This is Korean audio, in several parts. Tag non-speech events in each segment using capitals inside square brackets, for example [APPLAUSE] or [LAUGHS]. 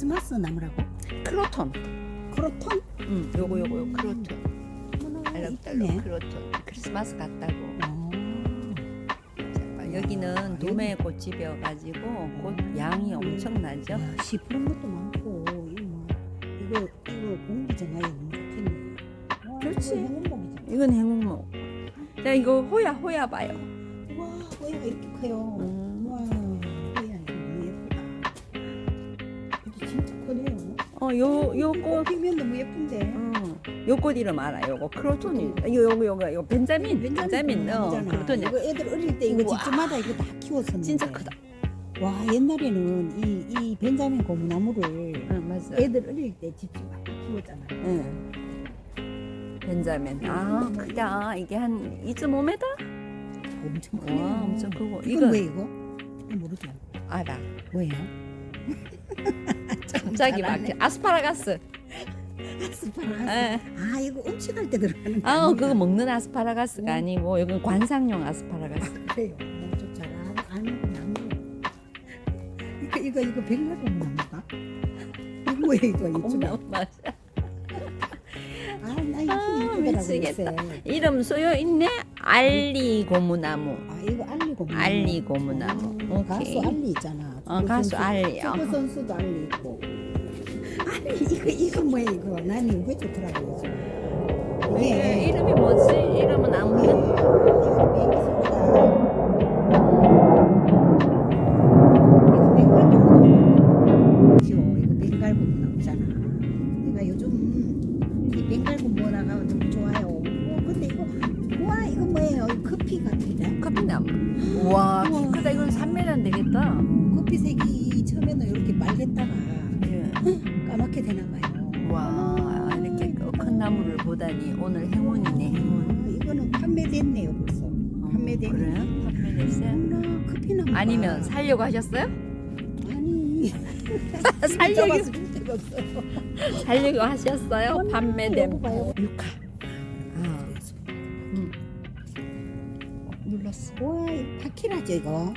크리스마스 나무라고? 크로톤. 크로톤? 음, 요거 요거 요 크로톤. 알록달록. 크로톤. 크리스마스 같다고. 어. 여기는 도매 꽃집이어가지고 꽃 양이 엄청나죠. 야, 시푸른 것도 많고 이거 뭐 이거 이거 공기 정화에 너무 좋겠네. 와, 그렇지. 이거 행운목이잖아. 이건 행운목. 자 이거 호야 호야 봐요. 와, 호야가 이렇게 커요. 음. 요. 어요 요꽃. 피면 너무 예쁜데. 음, 요꽃 이름 알아. 요거 크로톤이. 이거 요거 요거 요거 벤자민. 벤자민. 어. 크로톤이. 이거 애들 어릴 때 이거 우와. 집집마다 이거 다 키웠었는데. 진짜 크다. 와, 옛날에는 이, 이 벤자민 고무나무를 응 맞아. 애들 어릴 때 집집마다 키웠잖아. 응. 벤자민. 아 크다. 이게 한 2.5m? 엄청 크네. 와 엄청 크고. 이건 이건 이거? 이거 모르죠. 알아. 뭐예요? 갑자기 막 잘하네. 아스파라가스. 아스파라가스. 예. 아 이거 음식할 때 들어가는 거 아, 어, 아니야? 그거 먹는 아스파라가스가 음. 아니고 이건 관상용 아스파라가스. 그래요. 너무 잘 아는 나무. 이거 이거 이거 백마금 나무가? 이거 뭐야 이거 이거? 아나 이거 아, 이쁘더라고 미치겠다. 요새. 이름 쓰여 있네. 알리 고무나무. 아 이거 알리 고무. 알리 고무나무. 음, 오케이. 가수 알리 있잖아. 어, 가수 선수. 알리. 축구 어. 선수도 알리 있고. 알리 이거 이거 뭐야 이거? 나는 이거 좋더라고 요즘. 이게 이게 이름이 뭐지? 이름은 아무튼 그래? 판매됐어요? 어머나 커피나무. 아니면 살려고 하셨어요? 아니 [LAUGHS] 살려고. 살려고 하셨어요? 요거 봐요. 육화. 아, 음. 눌렀어. 와, 이거 파키라죠 이거.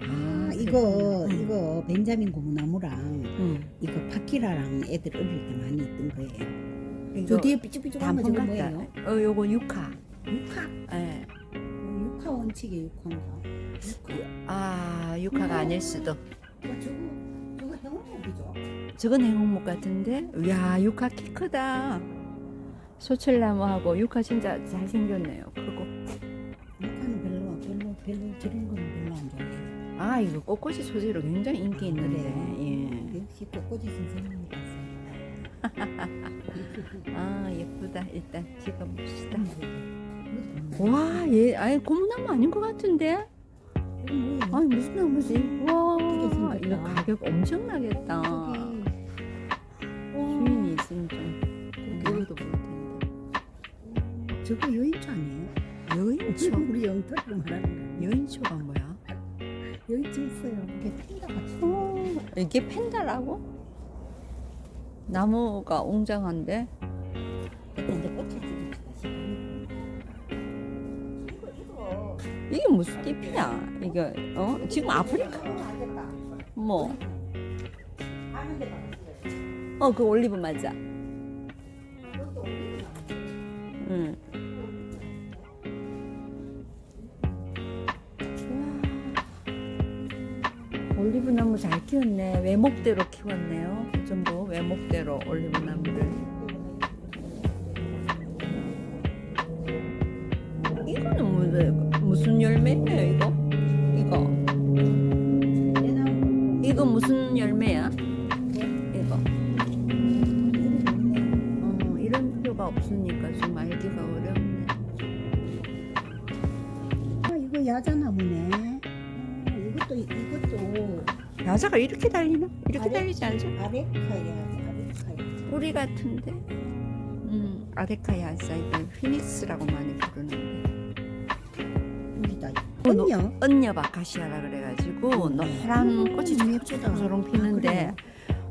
아, 아, 이거 그렇구나. 이거 벤자민 고무나무랑 응. 이거 파키라랑 애들 어릴 때 많이 있던 거예요. 이거 저 뒤에 삐죽삐죽한 거 단풍 저거 같다. 뭐예요? 어, 요거 육화. 육화. 예. 어, 육화 원칙의 육화인가? 육화. 아, 육화가 아닐 수도. 어, 저거 저거 행운목이죠. 저건 행운목 같은데? 이야, 육화 키 크다. 소철나무하고 육화 진짜 잘생겼네요. 크고. 육화는 별로 별로 별로 저런 거는 별로 안 좋아해요. 아, 이거 꽃꽂이 소재로 굉장히 인기 있는데. 그래요? 역시 꽃꽂이 선생님이라서. 예. [LAUGHS] 아, 예쁘다. 일단. 와, 얘, 아니, 고무나무 아닌 것 같은데? 아니, 무슨 나무지? 와. 이거 가격 엄청나겠다. 주인이 있으면 좀 모르도 모를 텐데. 저거 여인초 아니에요? 여인초? 우리 영토로 말하는 거. 여인초가 뭐야? 여인초 있어요. 이게 핀다 같이. 어, 이게 펜다라고? 나무가 웅장한데? 무슨 잎이야? 이거 어? 지금 아프리카 알겠다. 뭐? 하는데 박았어요. 어, 그 올리브 맞아. 응. 와. 올리브 나무 잘 키웠네. 외목대로 키웠네요. 그 전부 외목대로 올리브 나무를. 무슨 열매예요? 이거? 이거 이거 무슨 열매야? 이거. 어, 이런 필요가 없으니까 좀 알기가 어렵네. 아, 이거 야자나무네. 어, 이것도 이것도 야자가 이렇게 달리나? 이렇게? 달리지 않죠? 아레카야, 아레카야. 뿌리 같은데? 음, 아데카 야자 이걸 피닉스라고 많이 부르는데. 언녀. 언녀 바카시아라 그래가지고 노란 음, 꽃이 예쁘다. 저런 아, 피는데?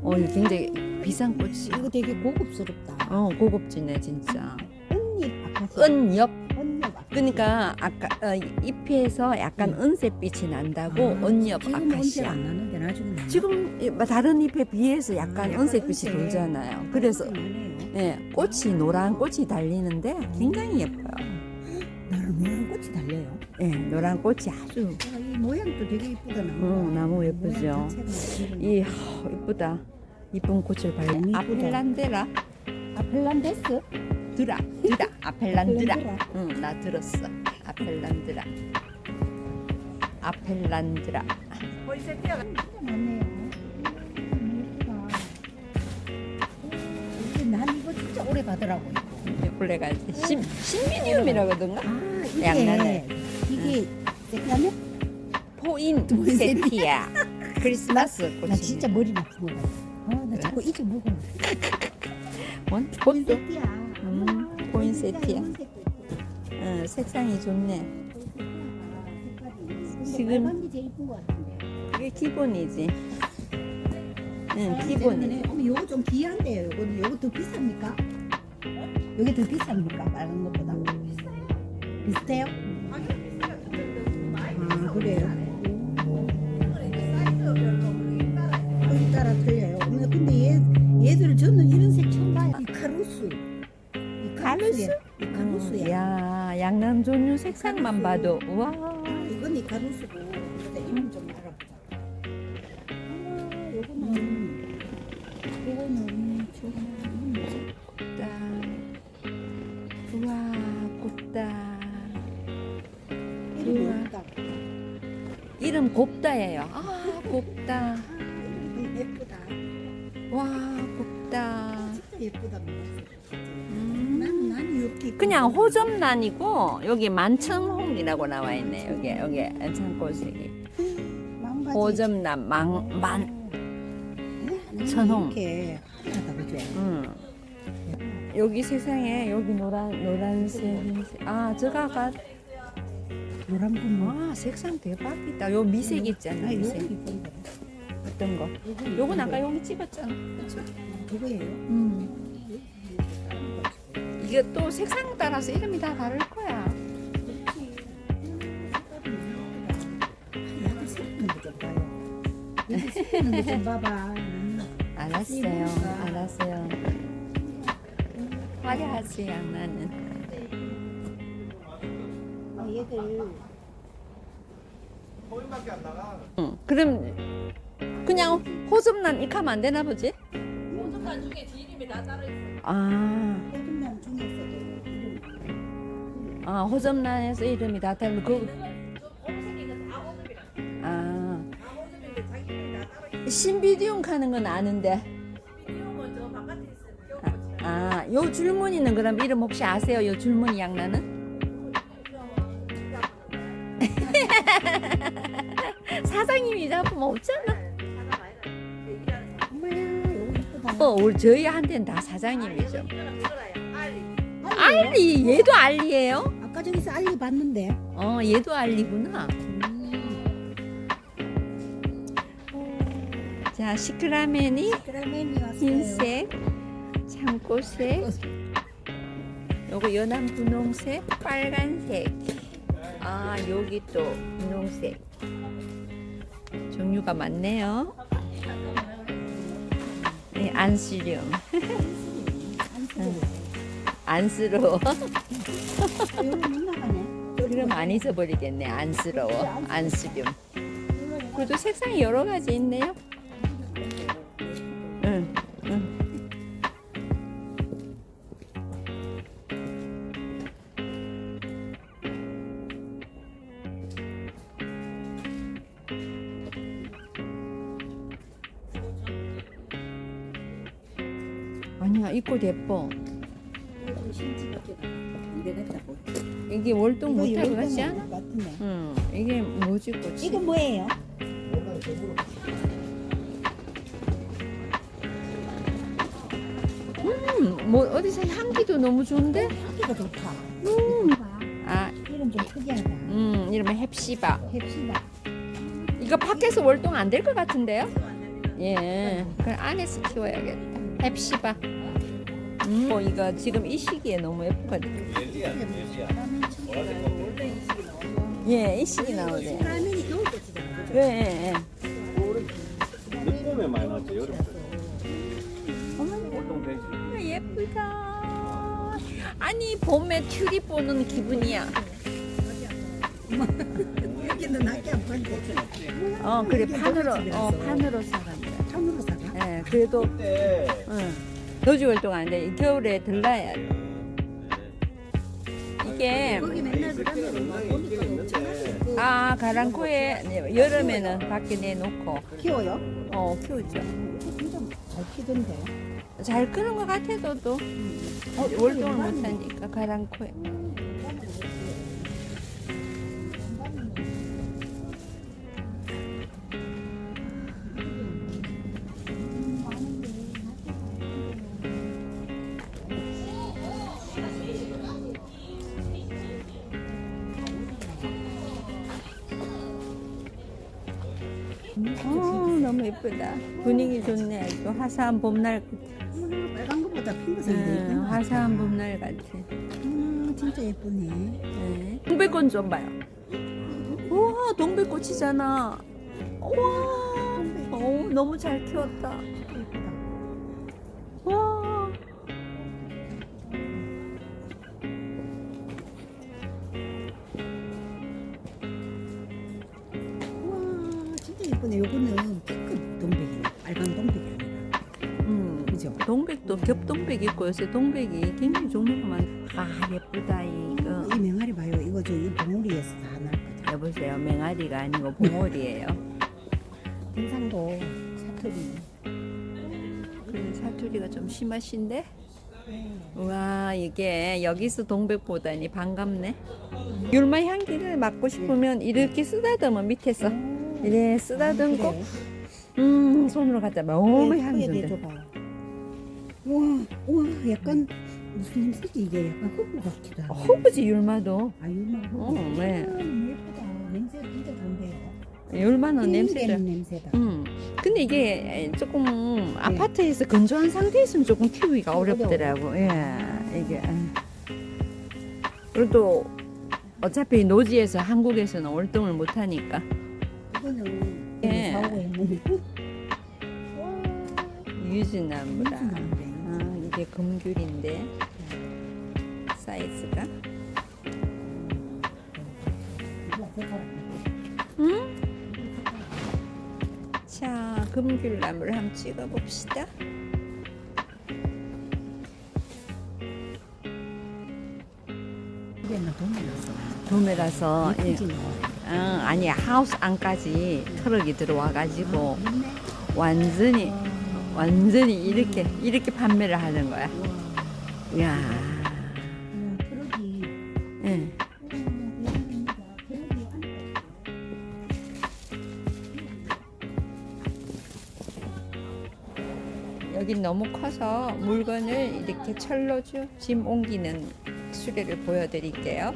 어 이거 굉장히 비싼 꽃이야. 이거 되게 고급스럽다. 어 고급지네 진짜. 언니 아카시. 은엽 언니 올려봐. 그러니까 아까 어, 잎에서 약간 응. 은색빛이 난다고 아, 언니업 지금 언제 아카시아. 안 나는데 나중에 나나? 지금 이- 다른 잎에 비해서 약간 아, 약간 은색빛이 은색. 돌잖아요. 그래서. 예, 꽃이 노란 꽃이 달리는데 굉장히 예뻐요. 예, 노란 꽃이 아주 아, 이 모양도 되게 이쁘다 나무. 음, 나무 예쁘죠. 이 하, 이쁘다. 이쁜 꽃을. 너무 이쁘다. 아펠란데라 아펠란데스? 드라 드라 아펠란드라. 아펠란드라. 응, 나 들었어. 아펠란드라. 아펠란드라. 진짜 많네요. 음, 예쁘다. 이게 난 이거 진짜 오래 가더라고. 이거. 블랙아지 신 신미디움이라거든가? 아 이게 양나네. 이게 새까매? 포인 세티야. 크리스마스 꽃이. 나 진짜 머리 나쁜 거 같아. 아나 자꾸 잊어먹어. 뭔? 꽃도. 포인세티야. 음, 포인세티야. 응, 색상이 좋네. 지금- 지금 빨간 게 제일 이쁜 거 같은데. 그게 기본이지. 응, 빨간 기본이. 어머 요거 좀 귀한데요. 요거 더 비쌉니까? 요게 더 비쌉니까? 빨간 것보다. 비슷해요? 아 그래요? 거기 따라 틀려요. 어머, 근데 얘 얘들 저는 이런 색 처음 봐요. 이 카루스. 이 카루스? 이 카루스야. 야, 양남 종류 색상만 봐도 와. 아, 이건 이 가루수고 근데 이름 좀 알아보자. 곱다예요. 아, 곱다. 예쁘다. 와, 곱다. 진짜 예쁘다. 음. 이렇게 그냥 호접란이고 여기 만천홍이라고 나와 있네. 여기 여기 창고색이. 호접란 망만. 천홍. 이렇게 하다 그죠? 음. 여기 세상에 여기 노란 노란색 흰색. 아 저가 가 노란 분무. 아 색상 대박이다. 요 미색 있잖아. 아, 요거 미색 이쁜데. 어떤 거? 요거 요건 아까. 여기 찍었잖아. 이거예요. 음. 이게 또 색상 따라서 이름이 다 다를 거야. 거좀 봐요. 여기 거좀 봐봐. 알았어요. 알았어요. 화려하지 양나는. 아, 얘들 응. 그럼 그냥 호접란 이카면 안 되나 보지? 호접란 중에 지 이름이 다 따로 있어. 아, 호접란 중에서도 이름 아 호접란에서 이름이 다 다르고 그, 다. 아다 호접인데 자기 이름이 다 따로 있어. 신비디움 가는 건 아는데 비디오면 저 바깥에 있어요. 비디오 아요 줄무늬는 그럼 이름 혹시 아세요? 요 줄무늬 양나는? [LAUGHS] 사장님이 작품 없잖아. 어, 우리 저희 한테는 다 사장님이죠. 알리, 얘도 알리예요? 아까 저기서 알리 봤는데. 어, 얘도 알리구나. 자, 시크라멘이 그라멘이 왔어요. 흰색, 창고색, 요거 연한 분홍색, 빨간색. 아, 여기 또 분홍색. 종류가 많네요. 네, 안시륨. 안쓰러워. 그럼 안 잊어버리겠네. 안쓰러워. 안시륨. 그래도 색상이 여러 가지 있네요. 이꽃 예뻐. 이게 월동 이거 못할 것 이거 같지 않아? 응, 이게 뭐지 꽃이? 이거 뭐예요? 음, 뭐 어디서 향기도 너무 좋은데? 향기가 좋다. 음. 봐. 아, 이름 좀 특이하다. 음, 이러면 햅시바. 햅시다. 이거 밖에서 월동 안 될 것 같은데요? 예, 그 안에서 키워야겠다. 햅시바. 음, 뭐 이거 지금 이 시기에 너무 나오고 예, 나오네. 라면이 겨울꽃이잖아. 그죠? 예, 예, 예. 늦봄에 많이 나왔지 여름. 아, 예쁘다. 아니, 봄에 튤립 보는 기분이야. 여기는 [LAUGHS] 안 어, 그래, 판으로. 어, 판으로 사간다. 판으로 사가. 예, 그래도, 응. 노지 활동하는데 겨울에 들라야 돼. 이게, 거기 맨날 그러면 막 보니까 엄청나게 그 아, 가랑코에 여름에는 밖에 내놓고, 키워요? 어, 키우죠. 잘 키던데. 잘 크는 것 같아도 또, 어, 월동을 못하니까, 가랑코에. 예쁘다. 분위기 좋네. 아주 화사한 봄날 같아. 음, 빨간 거보다 핑크색이 더 응, 같아. 화사한 봄날 같아. 음, 진짜 예쁘네. 네. 동백꽃 좀 봐요. 우와, 동백꽃이잖아. 우와, 어, 너무 잘 키웠다. 동백도 겹동백 있고 요새 동백이 굉장히 종류가 많아. 아, 예쁘다 이거. 이 맹아리 봐요. 이거 저이 봉우리에서 다 날 거다. 여보세요, 맹아리가 아니고 봉오리예요. [LAUGHS] 등산도 사투리. 그 사투리가 좀 심하신데? 와 이게 여기서 동백 보다니 반갑네. 율마 향기를 맡고 싶으면 이렇게 쓰다듬어 밑에서 이래 쓰다듬고 그래. 음 손으로 갖다 봐. 너무 향이. 내줘봐. 우와, 우와, 약간 무슨 냄새지 이게? 약간 흙구 같기도 하고. 허브지 율마도. 흙. 어, 네. 너무 예쁘다. 냄새 진짜 좋은데요. 율마는 냄새를. 냄새는 냄새다. 음. 근데 이게 조금 아파트에서 건조한 상태에서는 조금 키우기가 어렵더라고. 예, 이게. 그래도 어차피 노지에서 한국에서는 월동을 못 하니까. 이거는 예. 사오고 있는. 와, 유즈나무라. 아, 이게 금귤인데 사이즈가. 이거 색깔. 응? 자, 금귤나무를 한번 찍어봅시다. 도매라서 예. 뭐. 어, 아니 하우스 안까지 트럭이 들어와가지고 좋네. 완전히 와, 완전히 이렇게 이렇게 판매를 하는 거야. 와. 야, 음, 트럭이. 예. 여긴 너무 커서 물건을 이렇게 철로주 짐 옮기는 수레를 보여드릴게요.